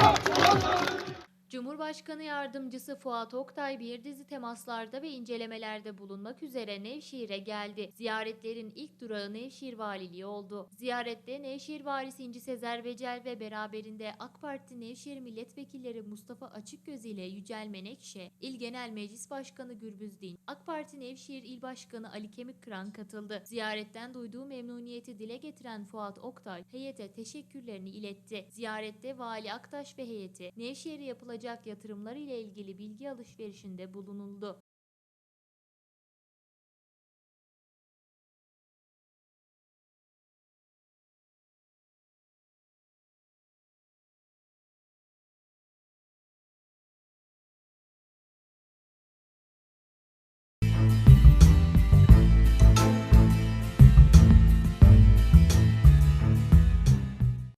Fuck Cumhurbaşkanı Yardımcısı Fuat Oktay bir dizi temaslarda ve incelemelerde bulunmak üzere Nevşehir'e geldi. Ziyaretlerin ilk durağı Nevşehir Valiliği oldu. Ziyarette Nevşehir Valisi İnci Sezer Becel ve beraberinde AK Parti Nevşehir Milletvekilleri Mustafa Açıkgöz ile Yücel Menekşe, İl Genel Meclis Başkanı Gürbüz Din, AK Parti Nevşehir İl Başkanı Ali Kemikkıran katıldı. Ziyaretten duyduğu memnuniyeti dile getiren Fuat Oktay, heyete teşekkürlerini iletti. Ziyarette Vali Aktaş ve heyeti Nevşehir'e yapılacak yatırımlar ile ilgili bilgi alışverişinde bulunuldu.